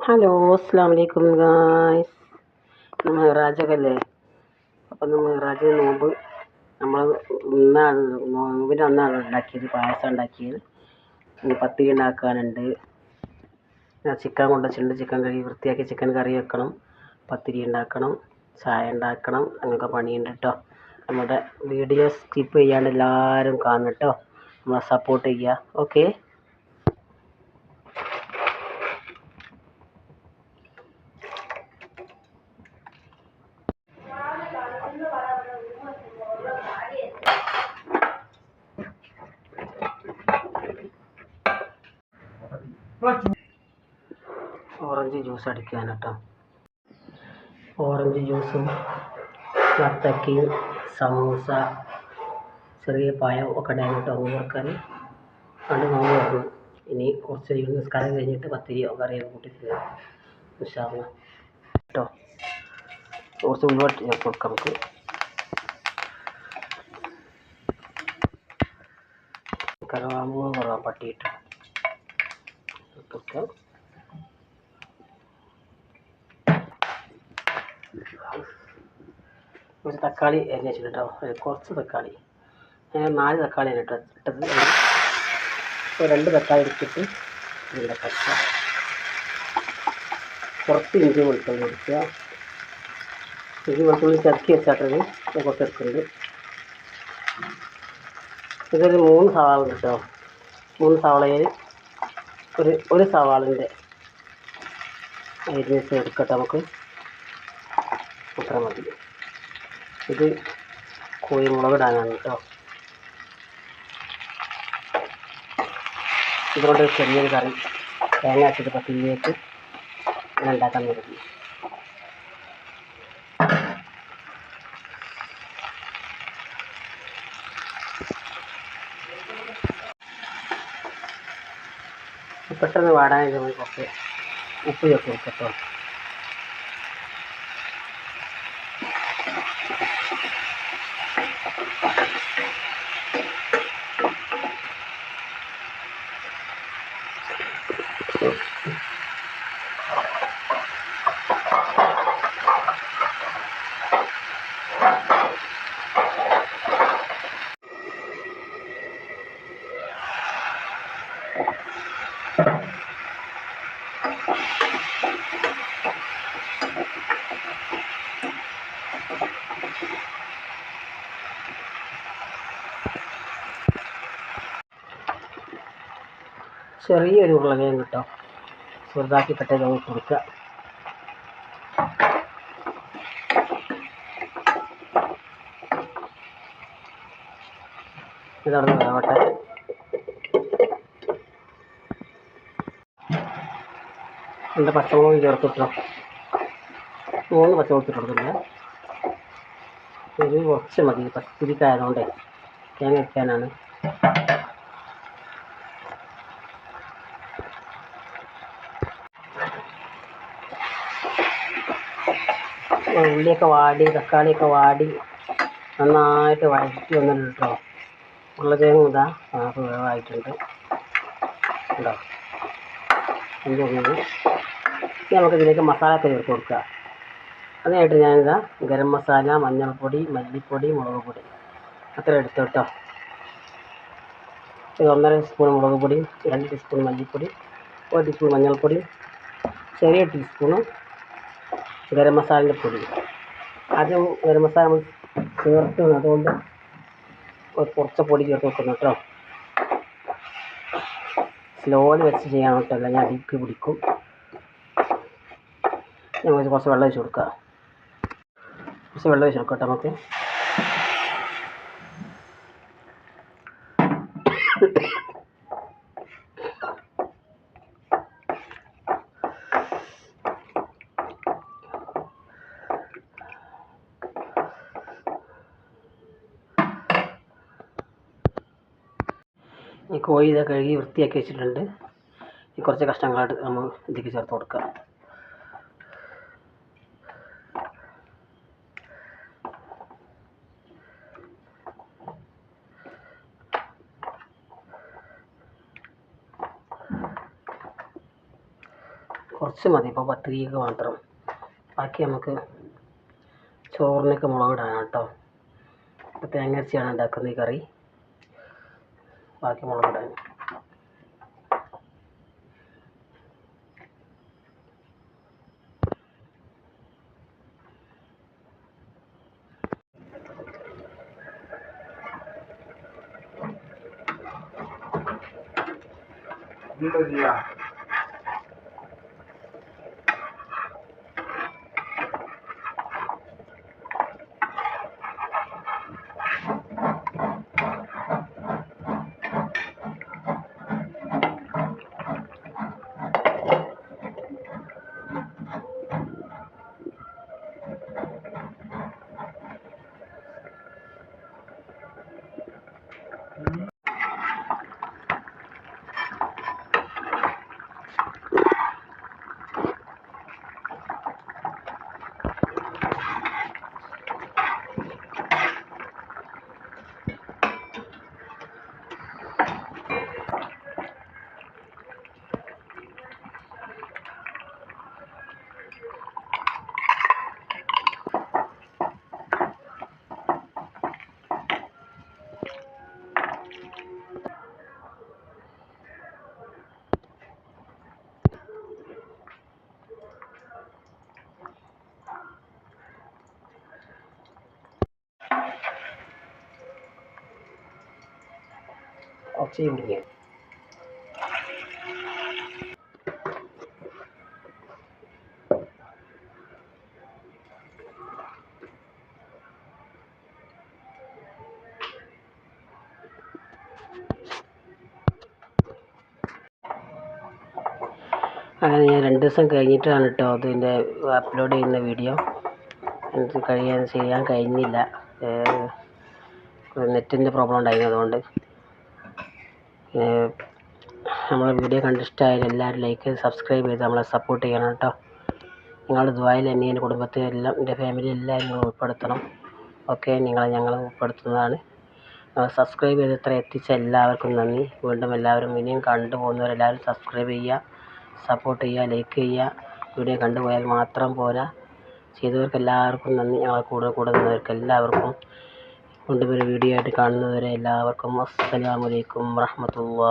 Hello അസ്സാം വലൈക്കും guys. നമ്മൾ മെഹറാജൊക്കെ അപ്പം നമ്മൾ മെഹറാജ് നോമ്പ് നമ്മൾ ഇന്നാണ് നോമ്പിന് അന്നാണ് ഉണ്ടാക്കിയത് പായസം ഉണ്ടാക്കിയത്. ഇനി പത്തിരി ഉണ്ടാക്കാനുണ്ട്. ചിക്കൻ കൊണ്ടുവച്ചിട്ടുണ്ട്. ചിക്കൻ കറി വൃത്തിയാക്കി ചിക്കൻ കറി വെക്കണം. പത്തിരി ഉണ്ടാക്കണം. ചായ ഉണ്ടാക്കണം. അങ്ങനെയൊക്കെ പണിയുണ്ട് കേട്ടോ നമ്മുടെ വീഡിയോ സ്കിപ്പ് ചെയ്യാണ്ട് എല്ലാവരും കാണണം കേട്ടോ നമ്മളെ സപ്പോർട്ട് ചെയ്യുക ഓക്കെ ഓറഞ്ച് ജ്യൂസ് അടിക്കാൻ കേട്ടോ ഓറഞ്ച് ജ്യൂസും വത്തക്കയും സമൂസ ചെറിയ പായം ഒക്കെ ഉണ്ടായിരുന്നു കേട്ടോ നോമ്പ് കണ്ട് നോമ്പ് തുറന്നു ഇനി കുറച്ച് നിസ്കാരം കഴിഞ്ഞിട്ട് പത്തിരിയോ കറിയോ കൂട്ടി തിന്നാം. ഉഷാറിന് കേട്ടോ കുറച്ച് ഉൾവട്ട് ഞാൻ കൊടുക്കാം നമുക്ക്. കരവാമ്പൂ കുറവാൻ പട്ടിയിട്ട് കൊടുക്കാം കുറച്ച് തക്കാളി അരിഞ്ഞ് വെച്ചിട്ടോ കുറച്ച് തക്കാളി. ഞാൻ നാല് തക്കാളി ഇട്ടത്. ഇപ്പോൾ രണ്ട് തക്കാളി എടുത്തിട്ട് ഇതിന്റെ കച്ച കുറച്ച് ഇഞ്ചി വെളുത്തുള്ളി എടുക്കുക ഇഞ്ചി വെളുത്തുള്ളി ചതുക്കി വെച്ചാട്ടത് കുറച്ച് എടുക്കുന്നുണ്ട്. ഇതൊരു മൂന്ന് സവാള കിട്ടോ. മൂന്ന് സവാളയിൽ ഒരു ഒരു സവാളിന്റെ അരിഞ്ഞ് എടുക്കട്ടെ നമുക്ക്. അത്ര മതി. ഇത് കോഴിമുളക് ഇടാനാണ് കേട്ടോ. ഇതുകൊണ്ട് ചെറിയൊരു കറി തേങ്ങ അച്ചിട്ട് പത്തിരിയേക്ക് ഉണ്ടാക്കാൻ തുടങ്ങി. പെട്ടെന്ന് పెట్రోల్ వాడనే ఉపయోగపడుతుంది ചെറിയൊരു ഉരുളകിഴങ്ങ് കേട്ടോ. ചെറുതാക്കി പെട്ടെന്ന് നമുക്ക് കൊടുക്കുക. ഇതാണ് വേവട്ടെ എന്റെ പച്ചമുളക് ചേർത്തിട്ടോ മൂന്ന് പച്ചമുളക് ഇട്ട് കൊടുക്കില്ല ഒരു കുറച്ച് മതി. പത്തിരിക്കായതുകൊണ്ട് തേങ്ങ വയ്ക്കാനാണ് ഉള്ളിയൊക്കെ വാടി തക്കാളിയൊക്കെ വാടി നന്നായിട്ട് വഴറ്റി വന്നിട്ടുണ്ട്? കേട്ടോ ഉരുളക്കിഴങ്ങ് ഇതാ നമുക്ക് വേവായിട്ടുണ്ട്. ഉണ്ടോ? ഇനി നമുക്ക് ഇതിലേക്ക് മസാല ഒക്കെ ചേർത്ത് കൊടുക്കുക അതിനായിട്ട് ഞാനിതാ ഗരം മസാല മഞ്ഞൾപ്പൊടി മല്ലിപ്പൊടി മുളക് പൊടി. അത്ര എടുത്തു കേട്ടോ. ഒരു ഒന്നര സ്പൂൺ മുളക് പൊടി രണ്ട് ടീസ്പൂൺ മല്ലിപ്പൊടി ഒരു ടീസ്പൂൺ മഞ്ഞൾപ്പൊടി ചെറിയ ടീസ്പൂണ് ഗരം മസാലയുടെ പൊടി. അത് ഗരം മസാല നമ്മൾ ചേർത്ത് അതുകൊണ്ട് കുറച്ച് പൊടി ചേർത്ത് വെക്കുന്നു കേട്ടോ. സ്ലോയിൽ വെച്ച് ചെയ്യണം കേട്ടോ അല്ലെങ്കിൽ അടിക്ക് പിടിക്കും. ഞങ്ങൾ കുറച്ച് വെള്ളം ഒഴിച്ച് കൊടുക്കുക കുറച്ച് വെള്ളം ഒഴിച്ച് കൊടുക്കാം നമുക്ക്. ഈ കോഴി ഇതൊക്കെ കഴുകി വൃത്തിയാക്കി വെച്ചിട്ടുണ്ട്. ഈ കുറച്ച് കഷ്ണങ്ങളായിട്ട് നമ്മൾ ഇതിലേക്ക് ചേർത്ത് കൊടുക്കുക കുറച്ച് മതി ഇപ്പോൾ പത്ത് കീക്ക് മാത്രം. ബാക്കി നമുക്ക് ചോറിനൊക്കെ മുളകിടാനാണ് കേട്ടോ ഇപ്പോൾ തേങ്ങ അരച്ചാണ് ഉണ്ടാക്കുന്നത് ഈ കറി. ബാക്കി മുളക് ഇടാൻ ഒച്ചയും പിടിക്കുക അങ്ങനെ ഞാൻ രണ്ട് ദിവസം കഴിഞ്ഞിട്ടാണ് കേട്ടോ അതിന്റെ അപ്ലോഡ് ചെയ്യുന്ന വീഡിയോ എനിക്ക് കഴിയാൻ ചെയ്യാൻ കഴിഞ്ഞില്ല. നെറ്റിന്റെ പ്രോബ്ലം ഉണ്ടായിരുന്നു അതുകൊണ്ട്. നമ്മളെ വീഡിയോ കണ്ട് ഇഷ്ടമായാൽ എല്ലാവരും ലൈക്ക് സബ്സ്ക്രൈബ് ചെയ്ത് നമ്മളെ സപ്പോർട്ട് ചെയ്യണം കേട്ടോ നിങ്ങളുടെ ദ്വായിൽ എന്നെ എന്റെ കുടുംബത്തെ എല്ലാം എന്റെ ഫാമിലി എല്ലാവരും ഉൾപ്പെടുത്തണം. ഓക്കെ നിങ്ങളെ ഞങ്ങൾ ഉൾപ്പെടുത്തുന്നതാണ്. സബ്സ്ക്രൈബ് ചെയ്ത് ഇത്ര എത്തിച്ച എല്ലാവർക്കും നന്ദി. വീണ്ടും എല്ലാവരും ഇനിയും കണ്ടു പോകുന്നവരെല്ലാവരും സബ്സ്ക്രൈബ് ചെയ്യുക സപ്പോർട്ട് ചെയ്യുക ലൈക്ക് ചെയ്യുക. വീഡിയോ കണ്ടുപോയാൽ മാത്രം പോരാ. ചെയ്തവർക്ക് എല്ലാവർക്കും നന്ദി. ഞങ്ങളെ കൂടെ കൂടെ നിന്നവർക്ക് എല്ലാവർക്കും വീണ്ടും വീഡിയോ ആയിട്ട് കാണുന്നതുവരെ എല്ലാവർക്കും അസ്സലാമു അലൈക്കും വറഹമത്തുള്ള